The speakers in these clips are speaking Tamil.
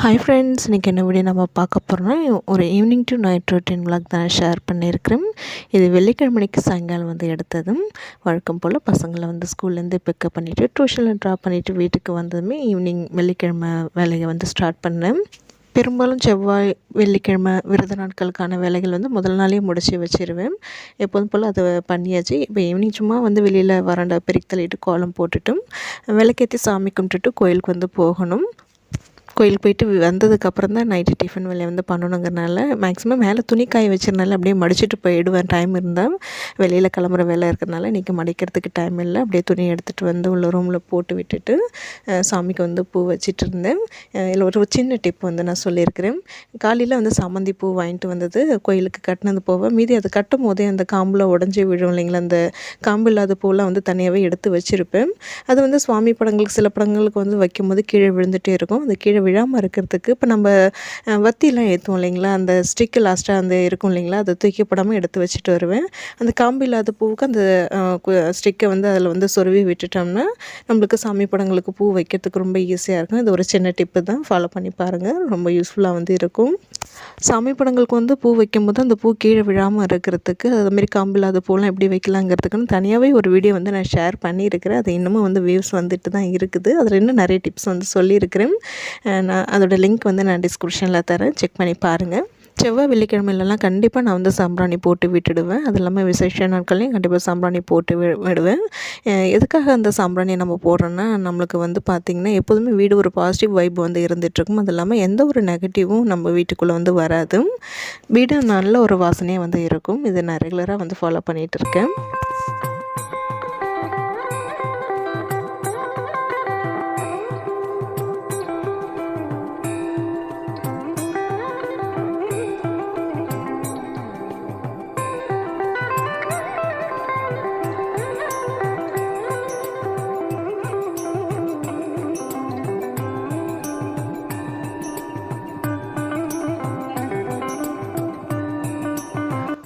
ஹாய் ஃப்ரெண்ட்ஸ் இன்றைக்கி என்ன வீடியோ நம்ம பார்க்க போகிறோம்னா ஒரு evening to night routine vlog தான் ஷேர் பண்ணியிருக்கிறேன். இது வெள்ளிக்கிழமைக்கு சாயங்காலம் வந்து எடுத்ததும் வழக்கம் போல் பசங்களை வந்து ஸ்கூல்லேருந்து பிக்கப் பண்ணிவிட்டு டியூஷனில் ட்ராப் பண்ணிவிட்டு வீட்டுக்கு வந்ததுமே ஈவினிங் வெள்ளிக்கிழமை வேலையை வந்து ஸ்டார்ட் பண்ணேன். பெரும்பாலும் செவ்வாய் வெள்ளிக்கிழமை விரத நாட்களுக்கான வேலைகள் வந்து முதல் நாளே முடிச்சு வச்சிருவேன். எப்போதும் போல் அதை பண்ணியாச்சு. இப்போ ஈவினிங் சும்மா வந்து வெளியில் வராண்டா பெருக்கி தள்ளிட்டு கோலம் போட்டுட்டும் விளக்கேற்றி சாமி கும்பிட்டுட்டு கோயிலுக்கு வந்து போகணும். கோயிலுக்கு போயிட்டு வந்ததுக்கப்புறம் தான் நைட்டு டிஃபன் வேலையை வந்து பண்ணணுங்கிறனால மேக்ஸிமம் மேலே துணி காய வச்சிருந்தால அப்படியே மடிச்சிட்டு போயிடுவேன். டைம் இருந்தால் வெளியில் கிளம்புற வேலை இருக்கிறனால இன்றைக்கி மடிக்கிறதுக்கு டைம் இல்லை. அப்படியே துணி எடுத்துகிட்டு வந்து உள்ள ரூமில் போட்டு விட்டுட்டு சாமிக்கு வந்து பூ வச்சிட்டு இருந்தேன். இதில் ஒரு சின்ன டிப் வந்து நான் சொல்லியிருக்கிறேன். காலையில் வந்து சாமந்தி பூ வாங்கிட்டு வந்தது கோயிலுக்கு கட்டினது போக மீதி அது கட்டும் போதே அந்த காம்பில் உடஞ்சி விழும் இல்லைங்களா அந்த காம்பு இல்லாத பூலாம் வந்து தனியாகவே எடுத்து வச்சுருப்பேன். அது வந்து சுவாமி படங்களுக்கு சில படங்களுக்கு வந்து வைக்கும்போது கீழே விழுந்துகிட்டே இருக்கும். அது கீழே விழாமல் இருக்கிறதுக்கு இப்போ நம்ம வத்திலாம் ஏற்றுவோம் இல்லைங்களா? அந்த ஸ்டிக்கு லாஸ்ட்டாக அந்த இருக்கும் இல்லைங்களா? அதை தூக்கி போடாமல் எடுத்து வச்சுட்டு வருவேன். அந்த காம்பு இல்லாத பூவுக்கு அந்த ஸ்டிக்கை வந்து அதில் வந்து சொருவி விட்டுட்டோம்னா நம்மளுக்கு சாமி படங்களுக்கு பூ வைக்கிறதுக்கு ரொம்ப ஈஸியாக இருக்கும். இது ஒரு சின்ன டிப்பு தான். ஃபாலோ பண்ணி பாருங்கள் ரொம்ப யூஸ்ஃபுல்லாக வந்து இருக்கும். சாமி படங்களுக்கு வந்து பூ வைக்கும்போது அந்த பூ கீழே விழாமல் இருக்கிறதுக்கு அதுமாரி காம்பு இல்லாத பூலாம் எப்படி வைக்கலாங்கிறதுக்குன்னு தனியாகவே ஒரு வீடியோ வந்து நான் ஷேர் பண்ணியிருக்கிறேன். அது இன்னமும் வந்து வியூஸ் வந்துட்டு தான் இருக்குது. அதில் இன்னும் நிறைய டிப்ஸ் வந்து சொல்லியிருக்கிறேன். நான் அதோடய லிங்க் வந்து நான் டிஸ்கிரிப்ஷனில் தரேன். செக் பண்ணி பாருங்கள் செவ்வாய் வெள்ளிக்கிழமையிலலாம் கண்டிப்பாக நான் வந்து சாம்பிராணி போட்டு விட்டுடுவேன். அது இல்லாமல் விசேஷ நாட்கள்லையும் கண்டிப்பாக சாம்பிராணி போட்டு வி விடுவேன். எதுக்காக அந்த சாம்பிராணியை நம்ம போடுறோன்னா நம்மளுக்கு வந்து பார்த்திங்கன்னா எப்போதுமே வீடு ஒரு பாசிட்டிவ் வைப் வந்து இருந்துகிட்ருக்கும் அது இல்லாமல் எந்த ஒரு நெகட்டிவும் நம்ம வீட்டுக்குள்ளே வந்து வராது. வீடு நல்ல ஒரு வாசனையாக வந்து இருக்கும். இதை நான் ரெகுலராக வந்து ஃபாலோ பண்ணிகிட்டு இருக்கேன்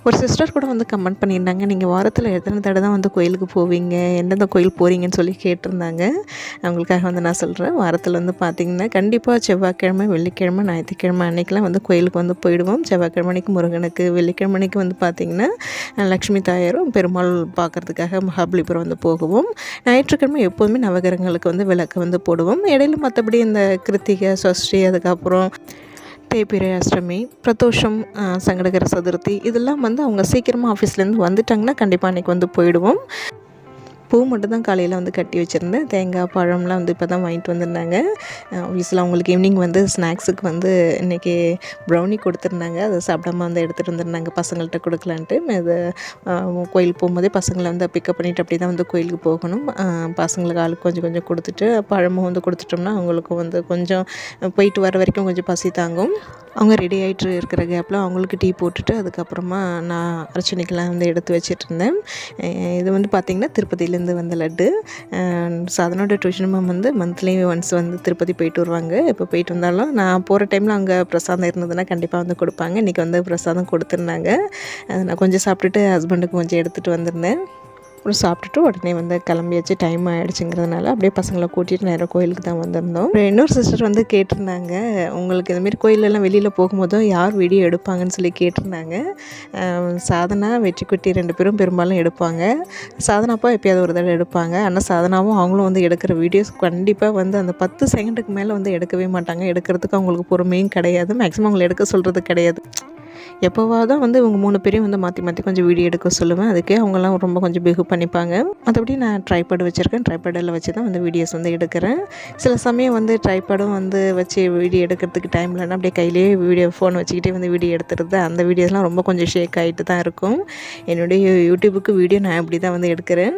ஒரு சிஸ்டர் கூட வந்து கமெண்ட் பண்ணியிருந்தாங்க. நீங்கள் வாரத்தில் எத்தனை தடவை தான் வந்து கோயிலுக்கு போவீங்க? எந்தெந்த கோயில் போகிறீங்கன்னு சொல்லி கேட்டிருந்தாங்க. அவங்களுக்காக வந்து நான் சொல்கிறேன் வாரத்தில் வந்து பார்த்திங்கன்னா கண்டிப்பாக செவ்வாய்க்கிழமை வெள்ளிக்கிழமை ஞாயிற்றுக்கிழமை அன்னைக்கெலாம் வந்து கோயிலுக்கு வந்து போயிடுவோம். செவ்வாய்க்கிழமை முருகனுக்கு வெள்ளிக்கிழமை அன்னைக்கு வந்து பார்த்திங்கன்னா லக்ஷ்மி தாயாரும் பெருமாள் பார்க்கறதுக்காக மகாபலிபுரம் வந்து போகுவோம். ஞாயிற்றுக்கிழமை எப்போதுமே நவகிரகங்களுக்கு வந்து விளக்கு வந்து போடுவோம். இடையில மற்றபடி இந்த கிருத்திகை சஷ்டி அதுக்கப்புறம் தேய்பிரை அஷ்டமி பிரதோஷம் சங்கடகர சதுர்த்தி இதெல்லாம் வந்து அவங்க சீக்கிரமாக ஆஃபீஸ்லேருந்து வந்துட்டாங்கன்னா கண்டிப்பாக அன்றைக்கி வந்து போயிடுவோம். பூ மட்டும் தான் காலையில் வந்து கட்டி வச்சுருந்தேன். தேங்காய் பழம்லாம் வந்து இப்போ தான் வாங்கிட்டு வந்திருந்தாங்க. ஆஃபீஸில் அவங்களுக்கு ஈவினிங் வந்து ஸ்நாக்ஸுக்கு வந்து இன்றைக்கி ப்ரௌனி கொடுத்துருந்தாங்க. அதை சாப்பிடாம வந்து எடுத்துகிட்டு வந்திருந்தாங்க. பசங்கள்கிட்ட கொடுக்கலான்ட்டு. இது கோயிலுக்கு போகும்போதே பசங்களை வந்து பிக்கப் பண்ணிவிட்டு அப்படி தான் வந்து கோயிலுக்கு போகணும். பசங்களுக்கு ஆளுக்கு கொஞ்சம் கொஞ்சம் கொடுத்துட்டு பழமும் வந்து கொடுத்துட்டோம்னா அவங்களுக்கும் வந்து கொஞ்சம் போயிட்டு வர வரைக்கும் கொஞ்சம் பசி தாங்கும். அவங்க ரெடி ஆகிட்டு இருக்கிற கேப்பில் அவங்களுக்கு டீ போட்டுட்டு அதுக்கப்புறமா நான் அர்ச்சனைக்கெல்லாம் வந்து எடுத்து வச்சிட்டு இருந்தேன். இது வந்து பார்த்திங்கன்னா திருப்பதியிலேருந்து வந்த லட்டு. சாதனோட டியூஷன் மேம் வந்து மந்த்லி ஒன்ஸ் வந்து திருப்பதி போயிட்டு வருவாங்க. இப்போ போயிட்டு வந்தாலும் நான் போகிற டைமில் அங்கே பிரசாதம் இருந்ததுன்னா கண்டிப்பாக வந்து கொடுப்பாங்க. இன்றைக்கி வந்து பிரசாதம் கொடுத்துருந்தாங்க. அதை நான் கொஞ்சம் சாப்பிட்டுட்டு ஹஸ்பண்டுக்கு கொஞ்சம் எடுத்துகிட்டு வந்திருந்தேன். அப்புறம் சாப்பிட்டுட்டு உடனே வந்து கிளம்பியாச்சு. டைம் ஆகிடுச்சுங்கிறதுனால அப்படியே பசங்களை கூட்டிகிட்டு நேராக கோயிலுக்கு தான் வந்திருந்தோம். இன்னொரு சிஸ்டர் வந்து கேட்டிருந்தாங்க உங்களுக்கு இதுமாரி கோயிலெல்லாம் வெளியில் போகும்போதும் யார் வீடியோ எடுப்பாங்கன்னு சொல்லி கேட்டிருந்தாங்க. சாதனா சாதனா வெற்றிக்குட்டி ரெண்டு பேரும் பெரும்பாலும் எடுப்பாங்க. சாதனாப்பா எப்பயாவது ஒரு தடவை எடுப்பாங்க. ஆனால் சாதனாவும் அவங்களும் வந்து எடுக்கிற வீடியோஸ் கண்டிப்பாக வந்து அந்த பத்து செகண்டுக்கு மேலே வந்து எடுக்கவே மாட்டாங்க. எடுக்கிறதுக்கு அவங்களுக்கு பொறுமையும் கிடையாது. மேக்ஸிமம் அவங்களை எடுக்க சொல்கிறது கிடையாது. எப்போவாவது தான் வந்து இவங்க மூணு பேரையும் வந்து மாற்றி மாற்றி கொஞ்சம் வீடியோ எடுக்க சொல்லுவேன். அதுக்கே அவங்கெல்லாம் ரொம்ப கொஞ்சம் பிகு பண்ணிப்பாங்க. மற்றபடி நான் ட்ரைபேட் வச்சுருக்கேன். ட்ரைபேடில் வச்சு தான் வந்து வீடியோஸ் வந்து எடுக்கிறேன். சில சமயம் வந்து ட்ரைபேடும் வந்து வச்சு வீடியோ எடுக்கிறதுக்கு டைம் இல்லைன்னா அப்படியே கையிலேயே வீடியோ ஃபோன் வச்சுக்கிட்டே வந்து வீடியோ எடுத்துருது அந்த வீடியோஸ்லாம் ரொம்ப கொஞ்சம் ஷேக் ஆகிட்டு தான் இருக்கும். என்னுடைய யூடியூபுக்கு வீடியோ நான் இப்படி தான் வந்து எடுக்கிறேன்.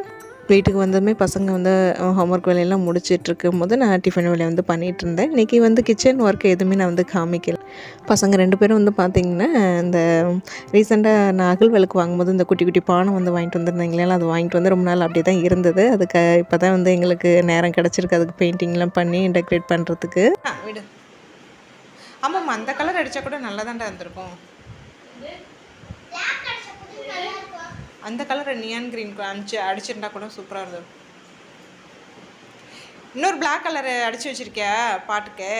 வீட்டுக்கு வந்ததுமே பசங்க வந்து ஹோம்ஒர்க் வேலையெல்லாம் முடிச்சிட்டு இருக்கும் போது நான் டிஃபன் வேலையை வந்து பண்ணிகிட்டு இருந்தேன் இன்றைக்கி வந்து கிச்சன் ஒர்க் எதுவுமே நான் வந்து காமிக்கல. பசங்க ரெண்டு பேரும் வந்து பார்த்திங்கன்னா இந்த ரீசெண்டாக நான் அகல் விளக்கு வாங்கும்போது இந்த குட்டி குட்டி பானை வந்து வாங்கிட்டு வந்திருந்தாங்களே அது வாங்கிட்டு வந்து ரொம்ப நாள் அப்படியே தான் இருந்தது. அதுக்கு இப்போ தான் வந்து எங்களுக்கு நேரம் கிடச்சிருக்கு. அதுக்கு பெயிண்டிங்லாம் பண்ணி டெக்கரேட் பண்ணுறதுக்கு விடு. ஆமாம்மா அந்த கலர் அடித்தா கூட நல்லா தான்டா இருந்திருக்கும் அந்த கலர் நியான் க்ரீன் அடிச்சு அடிச்சிருந்தா கூட சூப்பராக இருந்தது. இன்னொரு பிளாக் கலர் அடிச்சு வச்சிருக்கியா? பாட்டுக்கு.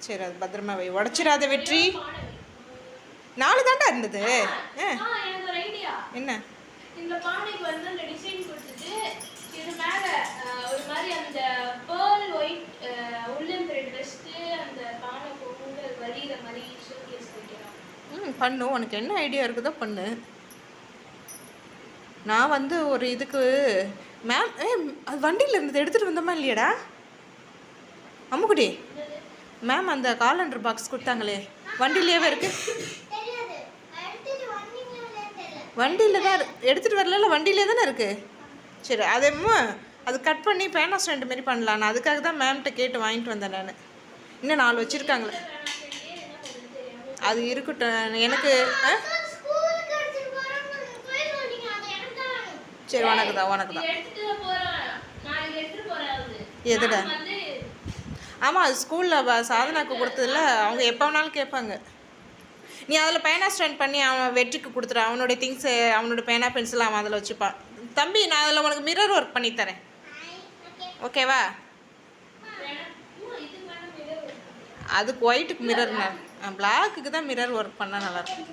சரி அது பத்திரமா வை. உடச்சிடாத வெற்றி. நாலு தாண்டா இருந்தது. என்ன? இந்த பானைக்கு வந்து அந்த டிசைன் கொடுத்துட்டு இது மேல அஹ், ஒரு மாதிரி அந்த பேர்ல் ஒயிட் உள்ளன் த்ரெட் வச்சுட்டு அந்த பானை பொங்கல் வலிகிற மாதிரி ஷோகேஸ் வைக்கலாம் ம் பண்ணு. உனக்கு என்ன ஐடியா இருக்குதோ பண்ணு. நான் வந்து ஒரு இதுக்கு மேம் ஏ அது வண்டியில் இருந்தது எடுத்துகிட்டு வந்தோமா இல்லையடா? அம்முக்குடி மேம் அந்த காலண்டர் பாக்ஸ் கொடுத்தாங்களே வண்டியிலேயே இருக்கு. வண்டியில் தான் எடுத்துகிட்டு வரல வண்டியிலே தானே இருக்குது சரி அதேமோ அது கட் பண்ணி பேனா ஸ்டாண்ட் மாரி பண்ணலாம். நான் அதுக்காக தான் மேம்கிட்ட கேட்டு வாங்கிட்டு வந்தேன் நான். இன்னும் நாலு வச்சுருக்காங்களே. அது இருக்கட்டும் எனக்கு ஆ? ஸ்கூலுக்கு எடுத்துட்டு போறோம்னு போய் சொன்னீங்க அது எனக்கு தான் வேணும் சரி உனக்கு தான் உனக்கு தான் எதுடா? ஆமாம் அது ஸ்கூலில் சாதனாக்கு கொடுத்ததில்ல அவங்க எப்போ வேணாலும் கேட்பாங்க. நீ அதில் பேனா ஸ்டாண்ட் பண்ணி அவன் வெற்றிக்கு கொடுத்துரு அவனுடைய திங்ஸு அவனோட பேனா பென்சில் அவன் அதில் வச்சுப்பான். தம்பி நான் அதில் உனக்கு மிரர் ஒர்க் பண்ணி தரேன். ஓகே ஓகேவா. அதுக்கு ஒயிட்டுக்கு மிரர் பிளாக்குக்கு தான் மிரர் ஒர்க் பண்ணால் நல்லாயிருக்கும்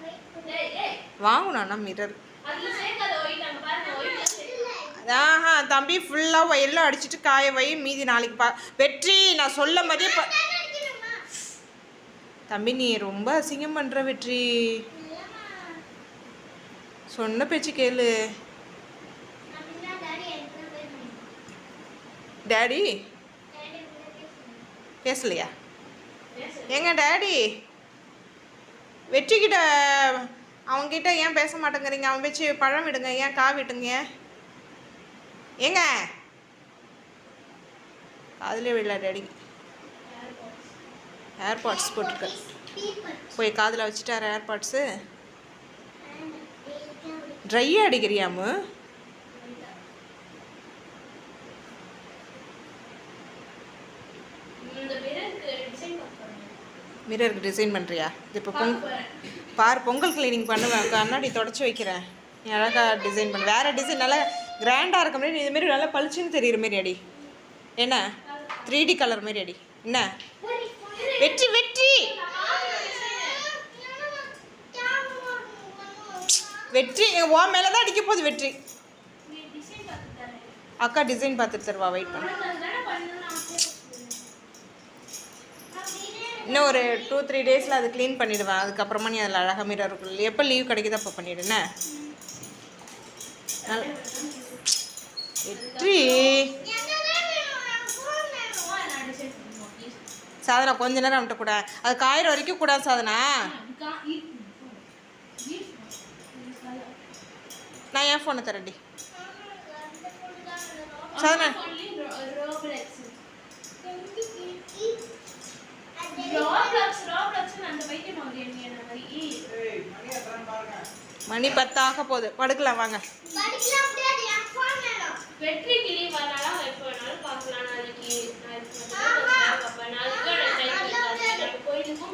வாங்கணும்னா மிரர் அதுல சேர்க்காத ஒயிட் அங்க பாருங்க ஒயிட் சேர்த்து ஆஹா தம்பி ஃபுல்லாக எல்லாம் அடிச்சிட்டு காய வை. மீதி நாளைக்கு பா வெற்றி நான் சொல்ல மாதிரியே ப தம்பி நீ ரொம்ப அசிங்கம் பண்ணுற வெற்றி. சொன்ன பேச்சு கேளு. டேடி பேசலையா? ஏங்க டேடி வெற்றிக்கிட்ட அவங்ககிட்ட ஏன் பேச மாட்டேங்கிறீங்க? அவன் வச்சு பழம் விடுங்க ஏன் கா விட்டுங்க? ஏங்க? காதுலேயே விடல டேடி ஏர்பாட்ஸ் போட்டிருக்க போய் காதில் வச்சுட்டார் ஏர்பாட்ஸு ட்ரையாக அடிக்கிறியாமு மிரருக்கு டிசைன் மிரருக்கு டிசைன் பண்ணுறியா இது இப்போ பொங் பார் பொங்கல் கிளீனிங் பண்ணுவேன். கண்ணாடி தொடச்சி வைக்கிறேன். நீ அழகாக டிசைன் பண்ணு. வேறு டிசைன் நல்லா கிராண்டாக இருக்க மாதிரி நீ இதுமாரி நல்லா பளிச்சுன்னு தெரியுற மாரி அடி. என்ன? த்ரீ டி கலர் மாரி அடி. என்ன? வெற்றி வெற்றி! வெற்றி ஓ மேலே தான் அடிக்க போகுது வெற்றி. அக்கா டிசைன் பார்த்துட்டு தருவா வெயிட் பண்ணு. இன்னும் ஒரு டூ த்ரீ டேஸில் அது க்ளீன் பண்ணிடுவேன். அதுக்கப்புறமா நீ அதில் அழகாக மீரா இருக்கும் எப்போ லீவ் கிடைக்குதோ அப்போ பண்ணிடுனே நல்ல- வெற்றி. சாதனா கொஞ்ச நேரம் அவன்கிட்ட கூட. அது காயிற வரைக்கும் கூடாது சாதனா. நான் என் ஃபோனை தரேன்டி சாதனா. மணி பத்தாக போகுது. படுக்கலாம் வாங்க. வெற்றி கிளி வரலாம் எப்போ வேணாலும் பார்க்கலாம் நாளைக்கு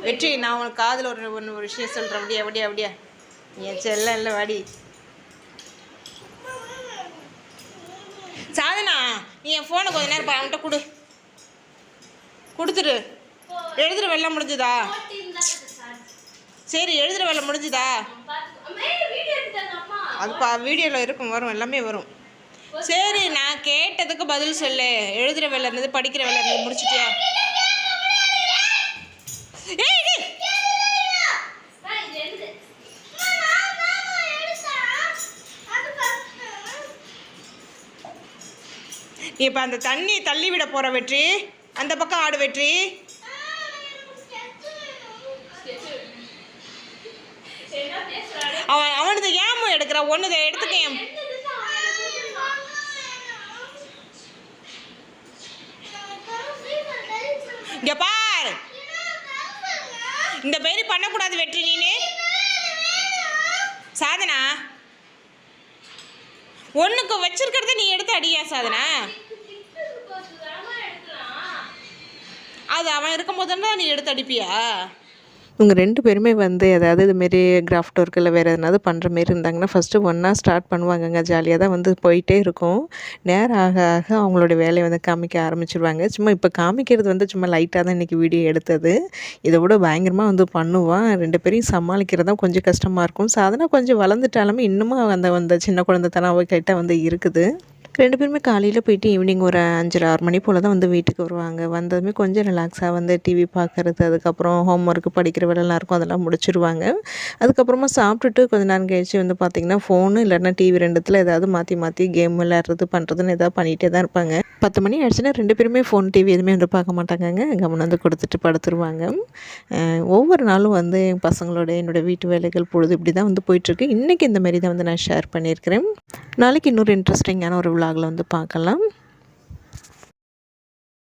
வெற்றி நான் உனக்கு காதில் ஒரு ஒன்று ஒரு விஷயம் சொல்கிறேன் அப்படியா அப்படியா அப்படியா என் செல்லம் இல்லை வாடி சாதனா நீ என் ஃபோனை கொஞ்ச நேரம் அவன்கிட்ட கொடு கொடுத்துரு எழுதுகிற வேலை முடிஞ்சுதா சார். எழுதுகிற வேலை முடிஞ்சுதா பார்த்துக்கோ. அம்மா, ஏய், வீடியோ எடுத்தாங்க அம்மா. அது பா வீடியோவில் இருக்கும் வரும் எல்லாமே வரும் சரி நான் கேட்டதுக்கு பதில் சொல்லு. எழுதுகிற வேலை இருந்தது படிக்கிற வேலை இருந்தது முடிச்சிட்டியா நீ இப்போ அந்த தண்ணி தள்ளி விட போகிற வெற்றி? அந்த பக்கம் ஆடு வெற்றி? அவன் அவனது ஏமோ எடுக்கிறான் ஒன்று எடுத்துக்க ஏன் என்னதுன்னு அவன் எனக்கு இங்கே பார் இந்த பேர் பண்ணக்கூடாது வெற்றி நீனு. சாதனா ஒன்றுக்கு வச்சிருக்கிறத நீ எடுத்து அடியா சாதனா? அது அவன் இருக்கும்போது தான் நீ எடுத்து அடிப்பியா? இவங்க ரெண்டு பேருமே வந்து ஏதாவது இதுமாரி கிராஃப்ட் ஒர்க் இல்லை வேறு எதனாவது பண்ணுற மாரி இருந்தாங்கன்னா ஃபஸ்ட்டு ஒன்றா ஸ்டார்ட் பண்ணுவாங்கங்க. ஜாலியாக தான் வந்து போயிட்டே இருக்கும். நேரம் ஆக ஆக அவங்களோட வேலையை வந்து காமிக்க ஆரம்பிச்சிருவாங்க. சும்மா இப்போ காமிக்கிறது வந்து சும்மா லைட்டாக தான் இன்றைக்கி வீடியோ எடுத்தது. இதை விட பயங்கரமாக வந்து பண்ணுவான் ரெண்டு பேரையும் சமாளிக்கிறது தான் கொஞ்சம் கஷ்டமாக இருக்கும். சாதனா கொஞ்சம் வளர்ந்துட்டாலுமே இன்னமும் அந்த அந்த சின்ன குழந்தைத்தனம் அவகிட்ட வந்து இருக்குது. ரெண்டு பேருமே காலையில் போயிட்டு ஈவினிங் ஒரு அஞ்சு ஆறு மணி போல் தான் வந்து வீட்டுக்கு வருவாங்க. வந்ததுமே கொஞ்சம் ரிலாக்ஸாக வந்து டிவி பார்க்குறது அதுக்கப்புறம் ஹோம் ஒர்க்கு படிக்கிற வேலைலாம் இருக்கும் அதெல்லாம் முடிச்சிருவாங்க. அதுக்கப்புறமா சாப்பிட்டுட்டு கொஞ்ச நேரம் கழிச்சு வந்து பார்த்திங்கன்னா ஃபோனு இல்லைன்னா டிவி ரெண்டுத்தில் ஏதாவது மாற்றி மாற்றி கேம் விளையாடுறது பண்ணுறதுன்னு ஏதாவது பண்ணிகிட்டே தான் இருப்பாங்க. பத்து மணி ஆயிடுச்சுன்னா ரெண்டு பேருமே ஃபோன் டிவி எதுவுமே வந்து பார்க்க மாட்டாங்கங்க. கவனம் வந்து கொடுத்துட்டு படுத்துருவாங்க. ஒவ்வொரு நாளும் வந்து என் பசங்களோட என்னோடய வீட்டு வேலைகள் பொழுது இப்படி தான் வந்து போயிட்டுருக்கு இன்றைக்கி இந்த மாதிரி தான் வந்து நான் ஷேர் பண்ணியிருக்கிறேன். நாளைக்கு இன்னொரு இன்ட்ரெஸ்டிங்கான ஒரு விலாகில் வந்து பார்க்கலாம்.